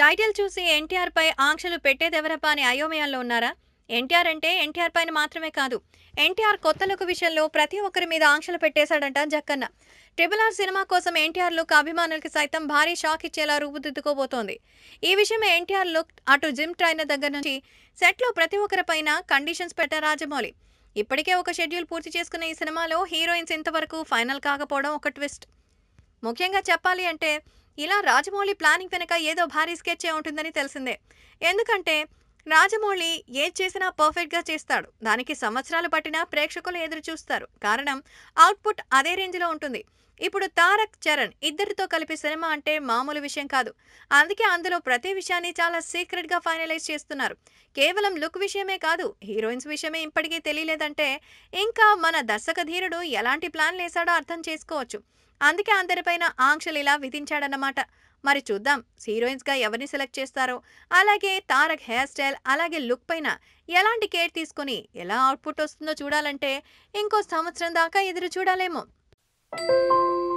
Title చూసి ఎన్టీఆర్ పై ఆంక్షలు పెట్టేదెవరపా అని అయోమయంలో ఉన్నారా? ఎన్టీఆర్ అంటే ఎన్టీఆర్ పైన మాత్రమే కాదు ఎన్టీఆర్ కొత్త లుక్ విషయంలో ప్రతి ఒక్కరి మీద ఆంక్షలు పెట్టేశాడంట జక్కన్న. ట్రిపుల్ ఆర్ సినిమా కోసం ఎన్టీఆర్ లుక్ అభిమానులకి సైతం భారీ షాక్ ఇచ్చేలా రూపుదిద్దుకోబోతోంది. ఈ విషయమే ఎన్టీఆర్ లుక్ అటు జిమ్ ట్రైనర్ దగ్గర నుంచి సెట్లో ప్రతి ఒక్కరిపైన కండిషన్స్ పెట్టారు రాజమౌళి. ఇప్పటికే ఒక షెడ్యూల్ పూర్తి చేసుకున్న ఈ సినిమాలో హీరోయిన్స్ ఇంతవరకు ఫైనల్ కాకపోవడం ఒక ట్విస్ట్. ముఖ్యంగా చెప్పాలి అంటే ఇలా రాజమౌళి ప్లానింగ్ వెనక ఏదో భారీ స్కెచ్చే ఉంటుందని తెలిసిందే. ఎందుకంటే రాజమౌళి ఏది చేసినా పర్ఫెక్ట్గా చేస్తాడు. దానికి సంవత్సరాలు పట్టినా ప్రేక్షకులు ఎదురు చూస్తారు కారణం అవుట్పుట్ అదే రేంజ్లో ఉంటుంది. ఇప్పుడు తారక్ చరణ్ ఇద్దరితో కలిపి సినిమా అంటే మామూలు విషయం కాదు. అందుకే అందులో ప్రతి విషయాన్ని చాలా సీక్రెట్గా ఫైనలైజ్ చేస్తున్నారు. కేవలం లుక్ విషయమే కాదు హీరోయిన్స్ విషయమే ఇప్పటికీ తెలియలేదంటే ఇంకా మన దర్శక ధీరుడు ఎలాంటి ప్లాన్ వేశాడో అర్థం చేసుకోవచ్చు. అందుకే అందరిపైన ఆంక్షలు ఇలా విధించాడన్నమాట. మరి చూద్దాం హీరోయిన్స్గా ఎవరిని సెలెక్ట్ చేస్తారో? అలాగే తారక్ హెయిర్ స్టైల్ అలాగే లుక్ పైన ఎలాంటి కేర్ తీసుకుని ఎలా అవుట్పుట్ వస్తుందో చూడాలంటే ఇంకో సంవత్సరం దాకా ఎదురు చూడాలేమో. Música